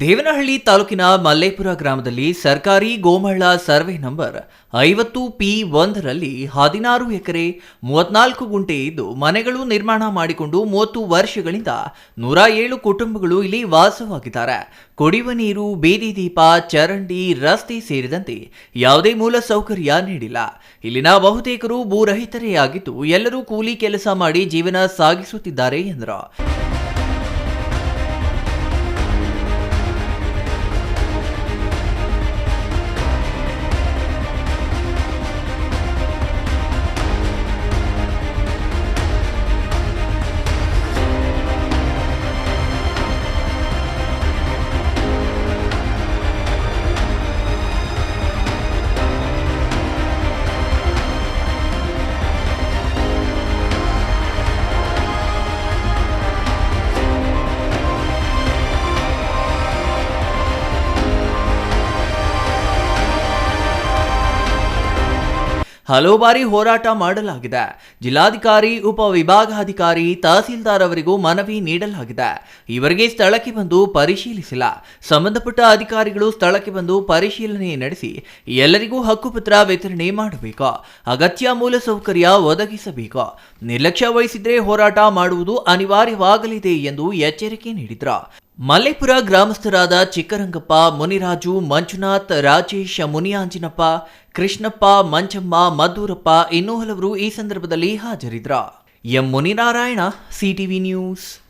ದೇವನಹಳ್ಳಿ ತಾಲೂಕಿನ ಮಲ್ಲೇಪುರ ಗ್ರಾಮದಲ್ಲಿ ಸರ್ಕಾರಿ ಗೋಮಹಳ್ಳ ಸರ್ವೆ ನಂಬರ್ ಐವತ್ತು ಪಿ ಒಂದರಲ್ಲಿ ಹದಿನಾರು ಎಕರೆ, ಮೂವತ್ನಾಲ್ಕು ಗುಂಟೆ ಇದ್ದು ಮನೆಗಳು ನಿರ್ಮಾಣ ಮಾಡಿಕೊಂಡು ಮೂವತ್ತು ವರ್ಷಗಳಿಂದ ನೂರ ಏಳು ಕುಟುಂಬಗಳು ಇಲ್ಲಿ ವಾಸವಾಗಿದ್ದಾರೆ. ಕುಡಿಯುವ ನೀರು, ಬೀದಿ ದೀಪ, ಚರಂಡಿ, ರಸ್ತೆ ಸೇರಿದಂತೆ ಯಾವುದೇ ಮೂಲ ಸೌಕರ್ಯ ನೀಡಿಲ್ಲ. ಇಲ್ಲಿನ ಬಹುತೇಕರು ಭೂರಹಿತರೇ ಆಗಿದ್ದು ಎಲ್ಲರೂ ಕೂಲಿ ಕೆಲಸ ಮಾಡಿ ಜೀವನ ಸಾಗಿಸುತ್ತಿದ್ದಾರೆ ಎಂದರು. ಹಲವು ಬಾರಿ ಹೋರಾಟ ಮಾಡಲಾಗಿದೆ. ಜಿಲ್ಲಾಧಿಕಾರಿ ಉಪವಿಭಾಗಾಧಿಕಾರಿ ತಹಸೀಲ್ದಾರ್ ಅವರಿಗೂ ಮನವಿ ನೀಡಲಾಗಿದೆ. ಇವರಿಗೆ ಸ್ಥಳಕ್ಕೆ ಬಂದು ಪರಿಶೀಲಿಸಿಲ್ಲ. ಸಂಬಂಧಪಟ್ಟ ಅಧಿಕಾರಿಗಳು ಸ್ಥಳಕ್ಕೆ ಬಂದು ಪರಿಶೀಲನೆ ನಡೆಸಿ ಎಲ್ಲರಿಗೂ ಹಕ್ಕುಪತ್ರ ವಿತರಣೆ ಮಾಡಬೇಕು. ಅಗತ್ಯ ಮೂಲಸೌಕರ್ಯ ಒದಗಿಸಬೇಕು. ನಿರ್ಲಕ್ಷ್ಯ ವಹಿಸಿದ್ರೆ ಹೋರಾಟ ಮಾಡುವುದು ಅನಿವಾರ್ಯವಾಗಲಿದೆ ಎಂದು ಎಚ್ಚರಿಕೆ ನೀಡಿದ್ರು. ಮಲ್ಲೇಪುರ ಗ್ರಾಮಸ್ಥರಾದ ಚಿಕ್ಕರಂಗಪ್ಪ, ಮುನಿರಾಜು, ಮಂಜುನಾಥ್, ರಾಜೇಶ್, ಮುನಿಯಾಂಜಿನಪ್ಪ, ಕೃಷ್ಣಪ್ಪ ಮಂಚಮ್ಮ ಮದ್ದೂರಪ್ಪ ಇನ್ನೂ ಹಲವರು ಈ ಸಂದರ್ಭದಲ್ಲಿ ಹಾಜರಿದ್ರ. M Muninarayana, CTV news.